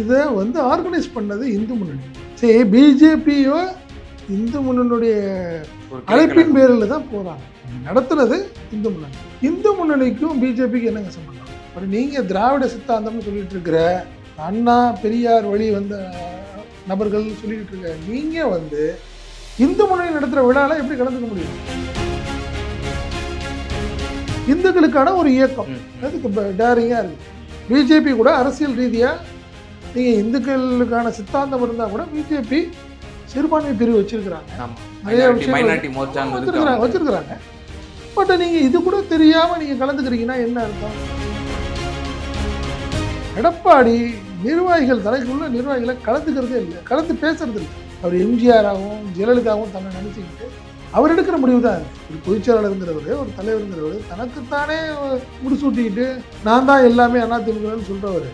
இதை வந்து ஆர்கனைஸ் பண்ணது இந்து முன்னணி. சரி பிஜேபியோ இந்து முன்னணியுடைய அழைப்பின் பேரில் தான் போகிறாங்க நடத்துனது இந்து முன்னணி. இந்து முன்னணிக்கும் பிஜேபிக்கு என்னங்க சம்பந்தம்? அப்படி நீங்கள் திராவிட சித்தாந்தம்னு சொல்லிட்டு இருக்கிற அண்ணா பெரியார் வழி வந்த நபர்கள் சொல்லிட்டு இருக்க நீங்கள் வந்து இந்து முன்னணி நடத்துகிற விழாவில் எப்படி கலந்துக்க முடியும்? இந்துக்களுக்கான ஒரு இயக்கம். அதுக்கு டேரிங்காக இருக்குது பிஜேபி கூட அரசியல் ரீதியாக நீங்கள் இந்துக்களுக்கான சித்தாந்தம் இருந்தால் கூட பிஜேபி சிறுபான்மை பிரிவு வச்சிருக்கிறாங்க. நிறைய வச்சிருக்கிறாங்க. வச்சிருக்கிறாங்க பட் நீங்கள் இது கூட தெரியாமல் நீங்கள் கலந்துக்கிறீங்கன்னா என்ன அர்த்தம்? எடப்பாடி நிர்வாகிகள் தலைக்குள்ள நிர்வாகிகளை கலந்துக்கிறதே இல்லை. கலந்து பேசுறது இல்லை அவர் எம்ஜிஆராகவும் ஜெயலலிதாவும் தன்னை நினைச்சுக்கிட்டு அவர் எடுக்கிற முடிவு தான். ஒரு பொதுச்செயலாளருங்கிறவர் ஒரு தலைவருங்கிறவர் தனக்குத்தானே முடிசூட்டிக்கிட்டு நான் தான் எல்லாமே அதிமுகன்னு சொல்கிறவர்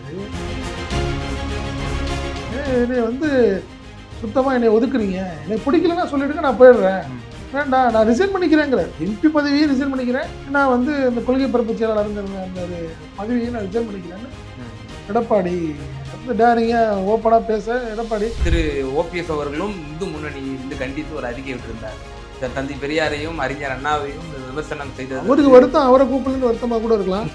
என்னை வந்து சுத்தமாக என்னை ஒதுக்குறீங்க. என்னை பிடிக்கலன்னா சொல்லிடுங்க நான் போயிடுறேன். வேண்டாம் நான் ரிசைன் பண்ணிக்கிறேங்கிற எம்பி பதவியை ரிசைன் பண்ணிக்கிறேன். நான் வந்து இந்த கொள்கை பரப்பு செயலாளருங்கிற அந்த ஒரு பதவியை நான் ரிசைன் பண்ணிக்கிறேன்னு. எடப்பாடி டேரிங்காக ஓப்பனாக பேச எடப்பாடி. திரு ஓபிஎஸ் அவர்களும் இந்து முன்னணி வந்து கண்டித்து ஒரு அறிக்கை விட்டிருந்தார். தந்தை பெரியாரையும் அறிஞர் அண்ணாவையும் விமர்சனம் செய்தது. அவருக்கு வருத்தம் அவரை கூப்பிடலன்னு வருத்தமாக கூட இருக்கலாம்.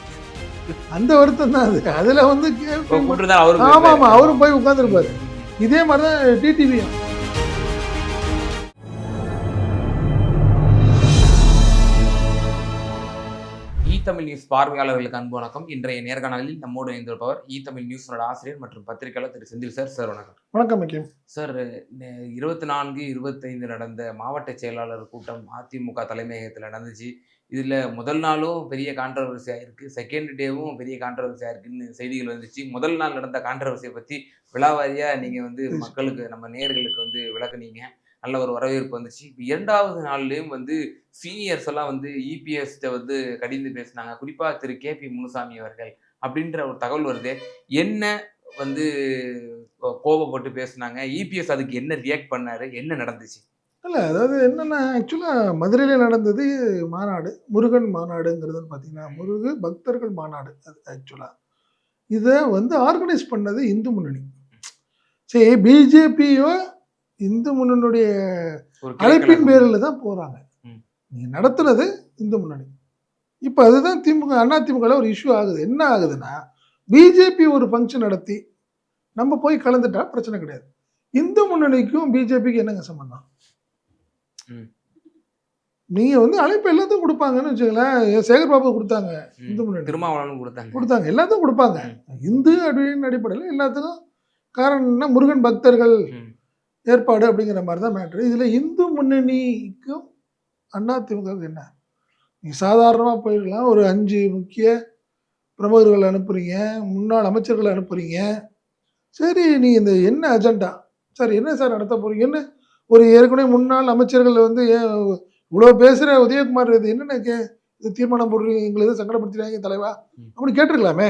அந்த வருத்தம் தான் அது. அதில் வந்து கேள்வி- கூப்பிட்டுருந்தார் அவரும் ஆமா ஆமா அவரும் போய் உட்காந்துருப்பாரு இதே மாதிரி தான் டிடிவியும். தமிழ் நியூஸ் பார்வையாளர்களுக்கு அன்பு வணக்கம். இன்றைய நேர்காணலில் நம்மோடு இணைந்திருப்பவர் இ தமிழ் நியூஸோட ஆசிரியர் மற்றும் பத்திரிகையாளர் திரு செந்தில் சார். சார் வணக்கம். வணக்கம் சார் இருபத்தி நான்கு இருபத்தைந்து நடந்த மாவட்ட செயலாளர் கூட்டம் அதிமுக தலைமையகத்தில் நடந்துச்சு. இதில் முதல் நாளும் பெரிய கான்ட்ரவர்சியாக இருக்குது செகண்ட் டேவும் பெரிய கான்ட்ரவர்சியாக இருக்குன்னு செய்திகள் வந்துச்சு. முதல் நாள் நடந்த கான்ட்ரவர்சியை பற்றி விழாவாரியாக நீங்கள் வந்து மக்களுக்கு நம்ம நேயர்களுக்கு வந்து விளக்குனீங்க. நல்ல ஒரு வரவேற்பு வந்துச்சு. இப்போ இரண்டாவது நாள்லேயும் வந்து சீனியர்ஸ் எல்லாம் வந்து இபிஎஸ்கிட்ட வந்து கடிந்து பேசினாங்க. குறிப்பாக திரு கே பி முனுசாமி அவர்கள் அப்படின்ற ஒரு தகவல் வருது. என்ன வந்து கோ- கோபப்பட்டு பேசுனாங்க? இபிஎஸ் அதுக்கு என்ன ரியாக்ட் பண்ணாரு? என்ன நடந்துச்சு? இல்லை அதாவது என்னென்னா ஆக்சுவலாக மதுரையில் நடந்தது மாநாடு முருகன் மாநாடுங்கிறதுன்னு பார்த்தீங்கன்னா முருகு பக்தர்கள் மாநாடு அது ஆக்சுவலாக இதை வந்து ஆர்கனைஸ் பண்ணது இந்து முன்னணி. சரி பிஜேபியோ இந்து முன்னணியுடைய அழைப்பின். பேரில் தான் போகிறாங்க. நீங்கள் நடத்துனது இந்து முன்னணி. இப்போ அதுதான் திமுக அண்ணா திமுகவில் ஒரு இஷ்யூ ஆகுது. என்ன ஆகுதுன்னா பிஜேபி ஒரு ஃபங்க்ஷன் நடத்தி நம்ம போய் கலந்துட்டா பிரச்சனை கிடையாது. இந்து முன்னணிக்கும் பிஜேபிக்கு என்னங்க சம்பந்தம். நீங்க வந்து அழைப்பு எல்லாத்தையும் கொடுப்பாங்கன்னு வச்சுங்களேன் ஏன் சேகர் பாபு கொடுத்தாங்க. இந்து முன்னணி. திருமாவளவன் கொடுத்தாங்க. கொடுத்தாங்க. எல்லாத்தையும் கொடுப்பாங்க. இந்து அப்படின்னு அடிப்படையில் எல்லாத்துக்கும் காரணம் என்ன முருகன் பக்தர்கள். ஏற்பாடு அப்படிங்கிற மாதிரி தான் மேட்ரு இதில் இந்து முன்னணிக்கும் அண்ணா திமுகவுக்கு என்ன? நீ சாதாரணமாக போயிருக்கலாம். ஒரு அஞ்சு முக்கிய பிரமுகர்கள் அனுப்புறீங்க முன்னாள் அமைச்சர்களை அனுப்புறீங்க. சரி நீ இந்த என்ன அஜெண்டா சார் என்ன சார் நடத்த போறீங்கன்னு ஒரு ஏற்கனவே முன்னாள் அமைச்சர்கள் வந்து இவ்வளோ பேசுகிற உதயகுமார் இது என்னென்ன கே இது தீர்மானம் போடுறீங்க? எங்களை எதுவும் சங்கடப்படுத்துறாங்க தலைவா. ம். அப்படி கேட்டிருக்கலாமே?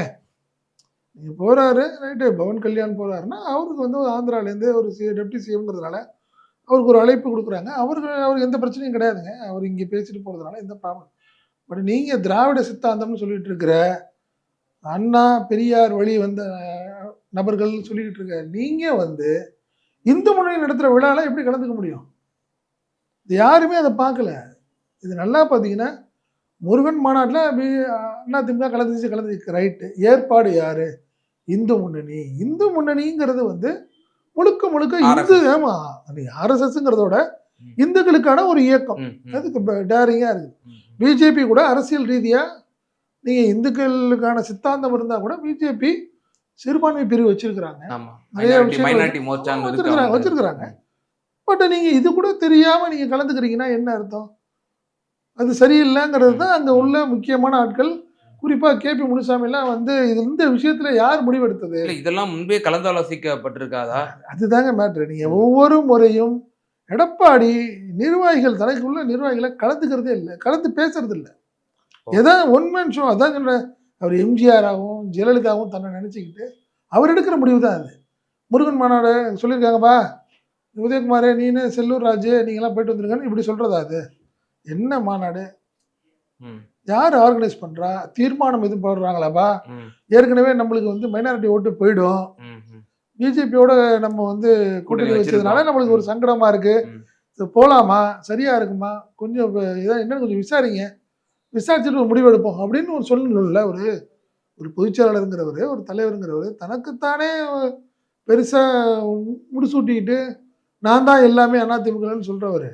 நீங்கள் போகிறாரு ரைட்டு பவன் கல்யாண் போகிறாருன்னா அவருக்கு வந்து ஆந்திராலேருந்து ஒரு சி டெப்டி சிஎம்ங்கிறதுனால அவருக்கு ஒரு அழைப்பு கொடுக்குறாங்க. அவருக்கு அவருக்கு எந்த பிரச்சனையும் கிடையாதுங்க. அவர் இங்கே பேசிட்டு போகிறதுனால எந்த ப்ராப்ளம் பட் நீங்கள் திராவிட சித்தாந்தம்னு சொல்லிட்டு இருக்கிற அண்ணா பெரியார் வழி வந்த நபர்கள் சொல்லிக்கிட்டு இருக்க நீங்கள் வந்து இந்து முன்னணி நடத்துகிற விழாவில் எப்படி கலந்துக்க முடியும்? இது யாருமே அதை பார்க்கல. இது நல்லா பார்த்தீங்கன்னா முருகன் மாநாட்டில் அண்ணா திமுக கலந்துச்சு கலந்துச்சு ரைட்டு ஏற்பாடு யாரு? இந்து முன்னணி இந்து முன்னணிங்கிறது வந்து முழுக்க முழுக்க இந்து. ஆமா ஆர்எஸ்எஸ்ங்கிறதோட. இந்துக்களுக்கான ஒரு இயக்கம் அதுக்கு டேரிங்காக இருக்குது. பிஜேபி கூட அரசியல் ரீதியாக நீங்கள் இந்துக்களுக்கான சித்தாந்தம் இருந்தால் கூட பிஜேபி சிறுபான்மை பிரிவு வச்சிருக்கிறாங்க நிறைய வச்சிருக்கிறாங்க. வச்சிருக்கிறாங்க. பட் நீங்கள் இது கூட தெரியாமல் நீங்கள் கலந்துக்கிறீங்கன்னா என்ன அர்த்தம் அது சரியில்லைங்கிறது தான் அங்கே உள்ள முக்கியமான ஆட்கள் குறிப்பாக கேபி முனுசாமிலாம் வந்து இது இந்த விஷயத்தில் யார் முடிவெடுத்தது? இல்ல இதெல்லாம் முன்பே கலந்தாலோசிக்கப்பட்டிருக்காதா? அதுதாங்க மேட்ரு. நீங்கள் ஒவ்வொரு முறையும் எடப்பாடி நிர்வாகிகள் தலைக்குள்ள நிர்வாகிகளை கலந்துக்கிறதே இல்லை. கலந்து பேசுறது இல்லை. ஏதாவது ஒன் மேன் ஷோ அதான் சொல்றேன் அவர் எம்ஜிஆராகவும் ஜெயலலிதாவும் தன்னை நினச்சிக்கிட்டு அவர் எடுக்கிற முடிவு தான் அது. முருகன் மாநாடு சொல்லியிருக்காங்கப்பா. உதயகுமாரே நீனு செல்லூர் ராஜு நீங்களாம் போயிட்டு வந்துருங்கன்னு இப்படி சொல்கிறதா அது. என்ன மாநாடு? யார் ஆர்கனைஸ் பண்ணுறா தீர்மானம் எதுவும் போடுறாங்களாப்பா? ஏற்கனவே நம்மளுக்கு வந்து மைனாரிட்டி ஓட்டு போயிடும். பிஜேபியோட நம்ம வந்து கூட்டணி வச்சதுனால. நம்மளுக்கு ஒரு சங்கடமா இருக்கு. ம். இது போலாமா? சரியா இருக்குமா? கொஞ்சம் இதான் என்னன்னு கொஞ்சம் விசாரிங்க. விசாரிச்சுட்டு ஒரு முடிவு எடுப்போம் அப்படின்னு ஒரு சொல்லணும்ல ஒரு ஒரு பொதுச்செயலாளருங்கிறவர் ஒரு தலைவருங்கிறவர். தனக்குத்தானே பெருசா முடிசூட்டிக்கிட்டு நான் தான் எல்லாமே அதிமுகன்னு சொல்றவர்.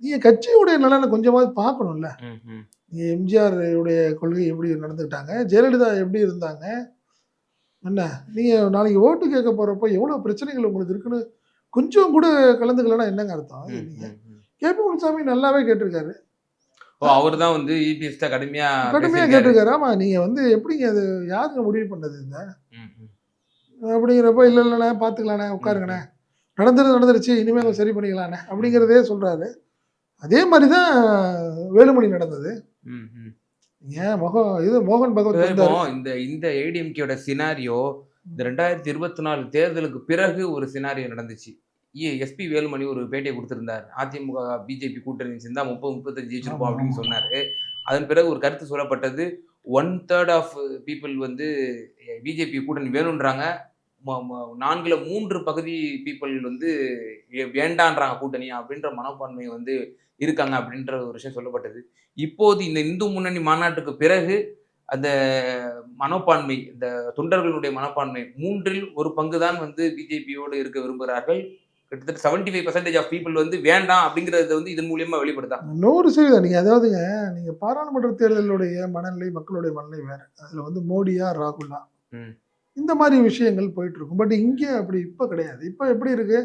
ம், ம், நீங்க கட்சியுடைய நலனை கொஞ்சமாவது பார்க்கணும்ல. ம், ம். நீங்க எம்ஜிஆர் உடைய கொள்கை எப்படி நடந்துக்கிட்டாங்க ஜெயலலிதா எப்படி இருந்தாங்க என்ன? நீங்க நாளைக்கு ஓட்டு கேட்க போறப்போ எவ்வளவு பிரச்சனைகள் உங்களுக்கு இருக்குன்னு கொஞ்சம் கூட கலந்துக்கலன்னா என்னங்க அர்த்தம்? ம், நீங்க ம், ம். கே. பி. முனுசாமி நல்லாவே கேட்டிருக்காரு. ஓ அவர் தான் வந்து இபிஎஸ் கடுமையா கடுமையா பேசியிருக்காரு. கேட்டிருக்காரு. ஆமா நீங்க வந்து எப்படிங்க அது யாருங்க முடிவு பண்ணது இந்த. அப்படிங்கிறப்ப இல்ல இல்லண்ணே பாத்துக்கலாண்ணே உட்காருங்கண்ணே. நடந்தது நடந்துருச்சு இனிமேல் சரி பண்ணிக்கலாண்ணே அப்படிங்கிறதே சொல்றாரு. அதே மாதிரி தான் வேலுமணி நடந்தது. ஏன் மோகன் இது மோகன் பகவத். இந்த இந்த ஏடிஎம்கேயோட சினாரியோ இந்த ரெண்டாயிரத்தி இருபத்தி நாலு தேர்தலுக்கு பிறகு ஒரு சினாரியோ நடந்துச்சு எஸ்பி வேலுமணி ஒரு பேட்டியை கொடுத்திருந்தார் அதிமுக பிஜேபி கூட்டணி சேர்ந்தா முப்பது முப்பத்தஞ்சு ஜெயிச்சிருப்போம் அப்படின்னு. சொன்னாரு அதன் பிறகு ஒரு கருத்து சொல்லப்பட்டது ஒன் தேர்ட் ஆஃப் பீப்புள் வந்து பிஜேபி கூட்டணி வேணுன்றாங்க நான்குல மூன்று பகுதி பீப்புள் வந்து வேண்டான்றாங்க கூட்டணி அப்படின்ற மனப்பான்மை வந்து இருக்காங்க அப்படின்ற ஒரு விஷயம் சொல்லப்பட்டது. இப்போது இந்த இந்து முன்னணி மாநாட்டுக்கு பிறகு அந்த மனப்பான்மை இந்த தொண்டர்களுடைய மனப்பான்மை மூன்றில் ஒரு பங்கு தான் வந்து பிஜேபியோடு இருக்க விரும்புகிறார்கள். கிட்டத்தட்ட seventy five percentage of people வந்து வேண்டாம் அப்படிங்கறத வந்து இதன் மூலியமா வெளிப்படுத்தா? நூறு சதவீதம் நீங்க அதாவதுங்க நீங்க பாராளுமன்ற தேர்தலுடைய மனநிலை மக்களுடைய மனநிலை வேற. அதுல வந்து மோடியா ராகுலா. ம். இந்த மாதிரி விஷயங்கள் போயிட்டு இருக்கும் பட் இங்கே அப்படி இப்ப கிடையாது. இப்ப எப்படி இருக்கு?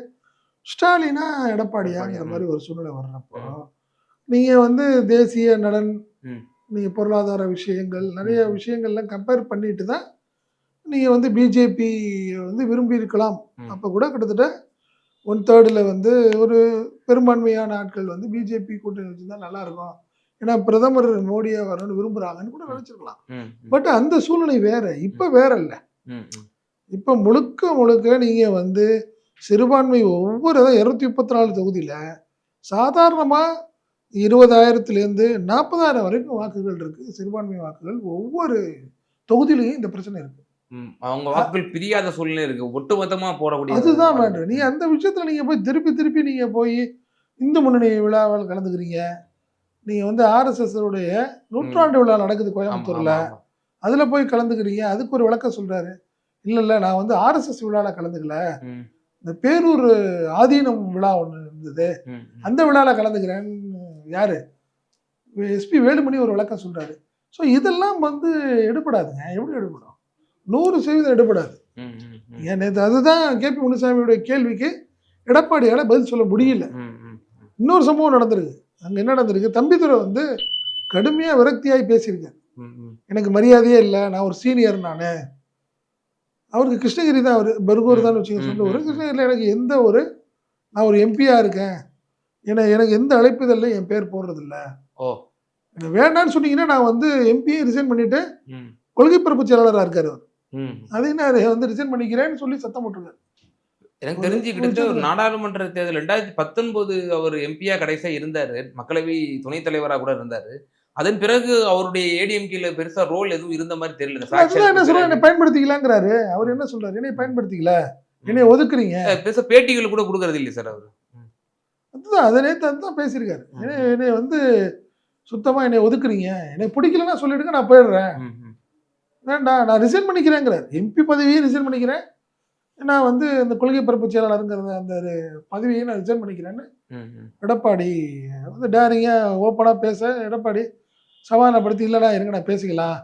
ஸ்டாலினா எடப்பாடியாங்கிற எடப்பாடியா, மாதிரி ஒரு சூழ்நிலை வர்றப்போ ம். நீங்க வந்து தேசிய நலன் ம். நீங்க பொருளாதார விஷயங்கள் நிறைய விஷயங்கள்லாம் கம்பேர் பண்ணிட்டு தான் நீங்க வந்து பிஜேபி வந்து விரும்பி இருக்கலாம். அப்ப கூட கிட்டத்தட்ட ஒன் தேர்டில் வந்து ஒரு பெரும்பான்மையான ஆட்கள் வந்து பிஜேபி கூட்டணி வச்சிருந்தா நல்லா இருக்கும் ஏன்னா பிரதமர் மோடியா வரணும்னு விரும்புறாங்கன்னு கூட நினைச்சிருக்கலாம். பட் அந்த சூழ்நிலை வேற. இப்ப வேற இல்ல. இப்ப முழுக்க முழுக்க நீங்க வந்து சிறுபான்மை ஒவ்வொரு இருநூத்தி முப்பத்தி நாலு தொகுதியில சாதாரணமா இருபதாயிரத்துலேருந்து நாற்பதாயிரம் வரைக்கும் வாக்குகள் இருக்கு. சிறுபான்மை வாக்குகள் ஒவ்வொரு தொகுதியிலையும் இந்த பிரச்சனை இருக்கு. ம். அவங்க வாக்குகள் பிரியாத சூழ்நிலை இருக்கு. ஒட்டுமொத்தமா போடக்கூடிய அதுதான் வேண்டாம் நீங்க அந்த விஷயத்துல நீங்க போய் திருப்பி திருப்பி நீங்க போய் இந்து முன்னணி விழாவில் கலந்துக்கிறீங்க. நீங்க வந்து ஆர்எஸ்எஸ் உடைய நூற்றாண்டு விழா நடக்குது கோயம்புத்தூர்ல. அதுல போய் கலந்துக்கிறீங்க? அதுக்கு ஒரு விளக்கம் சொல்றாரு. இல்ல இல்ல நான் வந்து ஆர்எஸ்எஸ் விழால கலந்துக்கல. இந்த பேரூர் ஆதீனம் விழா ஒண்ணு இருந்தது. அந்த விழால கலந்துக்கிறேன்னு யாரு? எஸ்பி வேலுமணி ஒரு விளக்கம் சொல்றாரு. ஸோ இதெல்லாம் வந்து எடுபடாதுங்க. எப்படி எடுபடும்? நூறு சதவீதம் எடுபடாது. ஏன் அதுதான் கேபி முனுசாமியுடைய கேள்விக்கு எடப்பாடியால பதில் சொல்ல முடியல. இன்னொரு சம்பவம் நடந்திருக்கு. அங்க என்ன நடந்திருக்கு? தம்பிதுரை வந்து கடுமையா விரக்தியாய் பேசியிருக்காரு. எனக்கு மரியாதையே இல்லை நான் ஒரு சீனியர் நான். அவருக்கு கிருஷ்ணகிரி தான் அவர் பர்கூர் தான் வச்சுக்க ஒரு ம். கிருஷ்ணகிரியில் எனக்கு எந்த ஒரு நான் ஒரு எம்பியா இருக்கேன். ஏன்னா எனக்கு எந்த அழைப்புதல்ல என் பேர் போடுறதில்ல ஓ. எனக்கு வேண்டாம்னு சொன்னீங்கன்னா நான் வந்து எம்பியை ரிசைன் பண்ணிட்டு கொள்கை பரப்பு செயலாளராக இருக்காரு அவர். அது என்ன அது வந்து ரிசைன் பண்ணிக்கிறேன்னு சொல்லி சத்தம் போட்டுருக்காரு. எனக்கு தெரிஞ்சு கிட்டத்தட்ட ஒரு நாடாளுமன்ற தேர்தல் ரெண்டாயிரத்தி பத்தொன்பது அவர் எம்பியா கடைசியா இருந்தாரு. மக்களவை துணைத் தலைவரா கூட இருந்தாரு. அதன் பிறகு அவருடைய ஏடிஎம்கேல பெருசா ரோல் எதுவும் இருந்த மாதிரி தெரியல. என்ன சொல்ற. என்னை பயன்படுத்திக்கலாங்கிறாரு. அவர் என்ன சொல்றாரு? என்னை பயன்படுத்திக்கல. என்னை ஒதுக்குறீங்க. பெருசா பேட்டிகள் கூட கொடுக்கறது இல்லையா சார் அவரு. அதுதான் அதை நேற்று அதுதான் பேசியிருக்காரு. என்னை வந்து சுத்தமா என்னை ஒதுக்குறீங்க. என்னை பிடிக்கலன்னா சொல்லிடுங்க நான் போயிடுறேன். வேண்டாம் நான் ரிசைன் பண்ணிக்கிறேங்கிறார். எம்பி பதவியை ரிசைன் பண்ணிக்கிறேன். நான் வந்து இந்த கொள்கை பரப்பு செயலாளருங்கிறத அந்த பதவியை நான் ரிசைன் பண்ணிக்கிறேன்னு. எடப்பாடி வந்து டேரிங்காக ஓப்பனாக பேச எடப்பாடி சமாதானப்படுத்தி இல்லைடா இருங்க நான் பேசிக்கலாம்.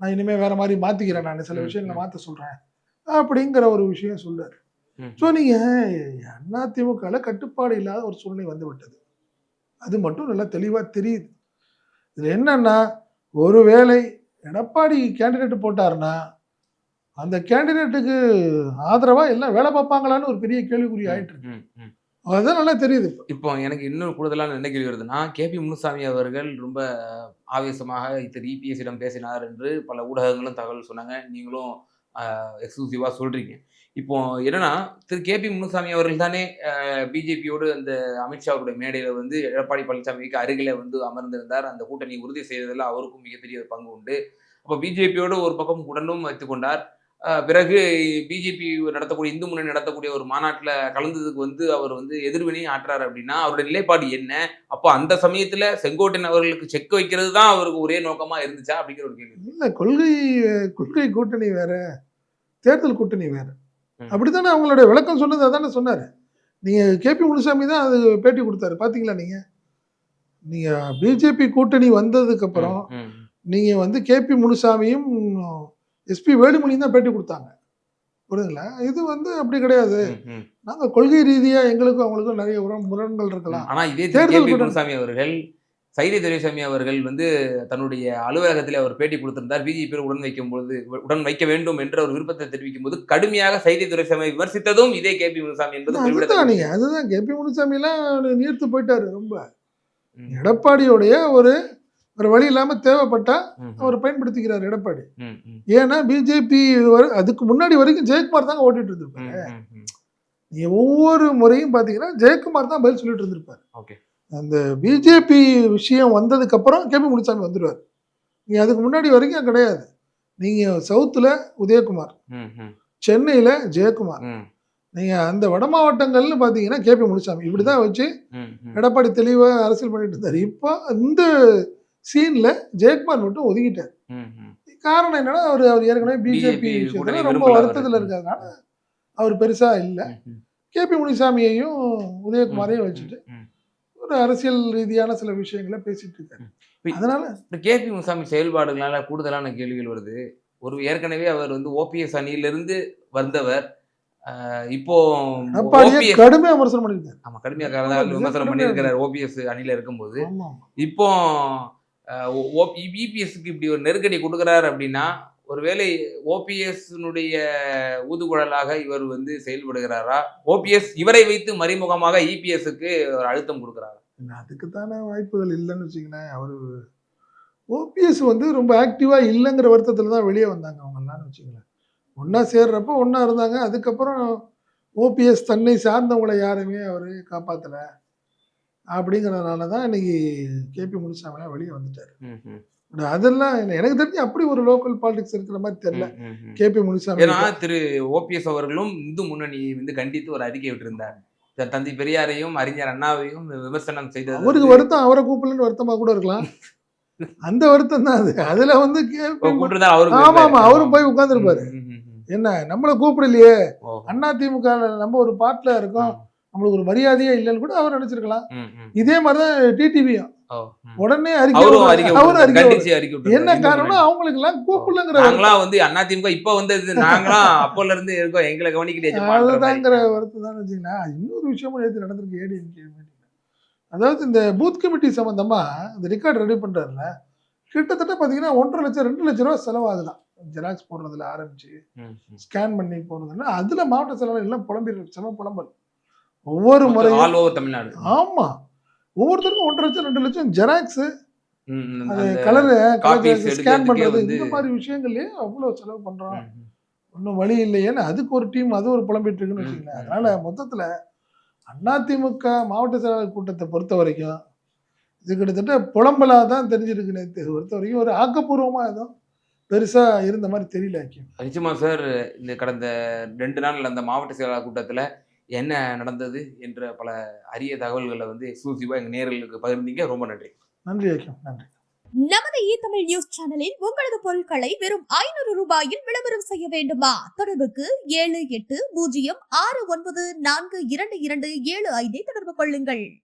நான் இனிமேல் வேற மாதிரி மாற்றிக்கிறேன் நான். சில விஷயங்களை. மாற்ற சொல்கிறேன் அப்படிங்கிற ஒரு விஷயம் சொல்றாரு. ஸோ நீங்கள் அதிமுகவில் கட்டுப்பாடு இல்லாத ஒரு சூழ்நிலை வந்து விட்டது. அது மட்டும் நல்லா தெளிவாக தெரியுது. இதில் என்னன்னா ஒருவேளை எடப்பாடி கேண்டிடேட் போட்டாருன்னா அந்த கேண்டிடேட்டுக்கு ஆதரவாக எல்லாம் வேலை பார்ப்பாங்களான்னு ஒரு பெரிய கேள்விக்குறி ஆயிட்டு இருக்கு. அதுதான் நல்லா தெரியுது. இப்போ எனக்கு இன்னும் கூடுதலான என்ன கேள்வி வருதுன்னா கேபி முனுசாமி அவர்கள் ரொம்ப ஆவேசமாக திரு இபிஎஸ்சிடம் பேசினார் என்று பல ஊடகங்களும் தகவல் சொன்னாங்க. நீங்களும் எக்ஸ்க்ளூசிவாக சொல்கிறீங்க இப்போ என்னன்னா திரு கேபி முனுசாமி அவர்கள் தானே பிஜேபியோடு அந்த அமித்ஷா அவருடைய வந்து எடப்பாடி பழனிசாமிக்கு அருகில வந்து அமர்ந்திருந்தார். அந்த கூட்டணி உறுதி செய்ததில் அவருக்கும் மிகப்பெரிய பங்கு உண்டு. அப்போ பிஜேபியோடு ஒரு பக்கம் உடனும் வைத்துக்கொண்டார் பிறகு பிஜேபி நடத்தக்கூடிய இந்து முன்னணி நடத்தக்கூடிய ஒரு மாநாட்டுல கலந்ததுக்கு வந்து அவர் வந்து எதிர்வினை ஆற்றாரு அப்படின்னா அவருடைய நிலைப்பாடு என்ன? அப்போ அந்த சமயத்துல செங்கோட்டையன் அவர்களுக்கு செக் வைக்கிறது தான் அவருக்கு ஒரே நோக்கமா இருந்துச்சா? அப்படிங்கிற ஒரு கேள்வி. இல்ல கொள்கை கொள்கை கூட்டணி வேற தேர்தல் கூட்டணி வேற. அப்படித்தானே அவங்களுடைய விளக்கம் சொன்னது அதானே சொன்னாரு. நீங்க கேபி முனுசாமி தான் அது பேட்டி கொடுத்தாரு பாத்தீங்களா நீங்க? நீங்க பிஜேபி கூட்டணி வந்ததுக்கு அப்புறம் ம், ம். நீங்க வந்து கேபி முனுசாமியும் எஸ்பி வேலுமணியும் தான் பேட்டி கொடுத்தாங்க. புரியுதுங்களா? இது வந்து அப்படி கிடையாது. ம், ம். நாங்க கொள்கை ரீதியா எங்களுக்கும் அவங்களுக்கும் நிறைய உரம் முரண்கள் இருக்கலாம். ஆனா இதே தேர்தல். முனுசாமி அவர்கள் சைதை துரைசாமி அவர்கள் வந்து தன்னுடைய அலுவலகத்தில் அவர் பேட்டி கொடுத்திருந்தார். பிஜேபி உடன் வைக்கும் பொழுது உடன் வைக்க வேண்டும் என்ற ஒரு விருப்பத்தை தெரிவிக்கும் போது கடுமையாக சைதை துரைசாமி விமர்சித்ததும் இதே கேபி முனுசாமி என்பது அதுதான். நீங்க அதுதான் கேபி முனுசாமி எல்லாம் நீர்த்து போயிட்டாரு ரொம்ப. எடப்பாடியோடைய ஒரு ஒரு வழி இல்லாம தேவைப்பட்டா அவர் பயன்படுத்திக்கிறார் எடப்பாடி. ஏன்னா பிஜேபி அதுக்கு முன்னாடி வரைக்கும் ஜெயக்குமார் தாங்க ஓட்டிட்டு இருந்திருப்பாரு. நீங்க ஒவ்வொரு முறையும் பாத்தீங்கன்னா ஜெயக்குமார் தான் பதில் சொல்லிட்டு இருந்திருப்பாரு. அந்த பிஜேபி விஷயம் வந்ததுக்கு அப்புறம் கேபி முனுசாமி வந்துருவார். நீங்க அதுக்கு முன்னாடி வரைக்கும் கிடையாது. நீங்க சவுத்துல உதயகுமார் சென்னையில ஜெயக்குமார். ம், நீங்க அந்த வட மாவட்டங்கள்னு பாத்தீங்கன்னா கேபி முனுசாமி. இப்படிதான் வச்சு. எடப்பாடி தெளிவா அரசியல் பண்ணிட்டு இருந்தாரு. இப்போ இந்த சீன்ல ஜெயக்குமார் மட்டும் ஒதுக்கிட்டார். காரணம் என்னன்னா அவர் அவர் ஏற்கனவே பிஜேபி ரொம்ப வருத்தத்துல. இருக்கிறதுனால அவர் பெருசா இல்ல. ம். கேபி முனிசாமியையும் உதயகுமாரையும் வச்சுட்டு. ஒரு அரசியல் ரீதியான சில விஷயங்களை பேசிட்டு இருக்காரு. அதனால இந்த கேபி முனுசாமி செயல்பாடுகளால கூடுதலான கேள்விகள் வருது. ஒரு ஏற்கனவே அவர் வந்து ஓபிஎஸ் அணியிலிருந்து வந்தவர். இப்போ கடுமையா விமர்சனம் பண்ணிருக்காரு ஆமா கடுமையாக விமர்சனம் பண்ணியிருக்கிறார் ஓபிஎஸ் அணியில இருக்கும்போது. இப்போ இபிஎஸ்க்கு இப்படி ஒரு நெருக்கடி கொடுக்குறாரு அப்படின்னா ஒருவேளை ஓபிஎஸ்னுடைய ஊதுகுழலாக இவர் வந்து செயல்படுகிறாரா? ஓபிஎஸ் இவரை வைத்து மறைமுகமாக இபிஎஸ்க்கு ஒரு அழுத்தம் கொடுக்குறாரா? அதுக்குத்தான வாய்ப்புகள் இல்லைன்னு வச்சுங்களேன் அவர் ஓபிஎஸ் வந்து ரொம்ப ஆக்டிவாக இல்லைங்கிற வருத்தத்தில் தான் வெளியே வந்தாங்க அவங்கெல்லாம்னு வச்சுங்களேன் ஒன்றா சேர்றப்ப ஒன்றா இருந்தாங்க. அதுக்கப்புறம் ஓபிஎஸ் தன்னை சார்ந்தவங்களை யாருமே அவர் காப்பாற்றலை அப்படிங்கறதுனால தான் இன்னைக்கு கேபி முனுசாமிலாம் வெளியே வந்துட்டாரு. அதெல்லாம் எனக்கு தெரிஞ்சு அப்படி ஒரு லோக்கல் பாலிடிக்ஸ் இருக்கிற மாதிரி தெரியல. கேபி முனுசாமி ஏன்னா திரு ஓபிஎஸ் அவர்களும் இந்து முன்னணியை வந்து கண்டித்து ஒரு அறிக்கை விட்டிருந்தார். தந்தை பெரியாரையும் அறிஞர் அண்ணாவையும் விமர்சனம் செய்தது அவருக்கு வருத்தம் அவரை கூப்பிடலன்னு வருத்தமா கூட இருக்கலாம். அந்த வருத்தம் தான் அது. அதுல வந்து ஆமா ஆமா. அவரும் போய் உட்கார்ந்துருப்பாரு. என்ன நம்மள கூப்பிடலையே. அண்ணா திமுக நம்ம ஒரு பாட்டுல இருக்கோம். நம்மளுக்கு ஒரு மரியாதையே இல்லைன்னு கூட அவர் நினைச்சிருக்கலாம். இதே மாதிரிதான் டிடிவியும். உடனே அறிக்கை. என்ன காரணம்னா. அவங்களுக்கு எல்லாம் கூப்பிடலங்கிற வந்து அதிமுக இப்ப வந்தது நாங்களாம் அப்போல இருந்து இருக்கோம். எங்களை கவனிக்கலையே அதுதாங்கிற வருத்தம் தான் வச்சுங்கன்னா இன்னொரு விஷயமும் நேற்று நடந்திருக்கு. ஏடிஎம்கே அதாவது இந்த பூத் கமிட்டி சம்பந்தமா இந்த ரெக்கார்ட் ரெடி பண்றாருல கிட்டத்தட்ட பாத்தீங்கன்னா ஒன்றரை லட்சம் ரெண்டு லட்சம் ரூபா செலவாகுதான். ஜெராக்ஸ் போடுறதுல ஆரம்பிச்சு ஸ்கேன் பண்ணி போடுறதுன்னா அதுல மாவட்ட செலவு எல்லாம் புலம்பி செம புலம்பல். ஒவ்வொரு முறையும் ஆல் ஓவர் தமிழ்நாடு. ஆமா. ஒவ்வொருத்தருக்கும் ஒன்றரை லட்சம் ரெண்டு லட்சம் ஜெராக்ஸ் கலர் ஸ்கேன் பண்றது இந்த மாதிரி விஷயங்கள்லயே அவ்வளவு செலவு பண்றோம். ஒன்றும் வழி இல்லையேன்னு அதுக்கு ஒரு டீம் அது ஒரு புலம்பிட்டு இருக்குன்னு ம், அதனால மொத்தத்துல அதிமுக மாவட்ட செயலாளர் கூட்டத்தை பொறுத்த வரைக்கும் இது கிட்டத்தட்ட புலம்பலா தான் தெரிஞ்சிருக்கு நேற்று பொறுத்த வரைக்கும் ஒரு ஆக்கப்பூர்வமா எதுவும் பெருசா இருந்த மாதிரி தெரியல நிச்சயமா சார் இந்த கடந்த ரெண்டு நாள் அந்த மாவட்ட செயலாளர் கூட்டத்துல என்ன நடந்தது என்ற பல அரிய தகவல்களை வந்து எக்ஸ்க்ளூசிவா எங்க நேர்களுக்கு பகிர்ந்தீங்க. ரொம்ப நன்றி. நன்றி நன்றி. நமது இ தமிழ் நியூஸ் சேனலில் உங்களது பொருட்களை வெறும் ஐநூறு ரூபாயில் விளம்பரம் செய்ய வேண்டுமா? தொடர்புக்கு ஏழு எட்டு பூஜ்ஜியம் ஆறு ஒன்பது நான்கு இரண்டு இரண்டு ஏழு ஐந்தை தொடர்பு கொள்ளுங்கள்.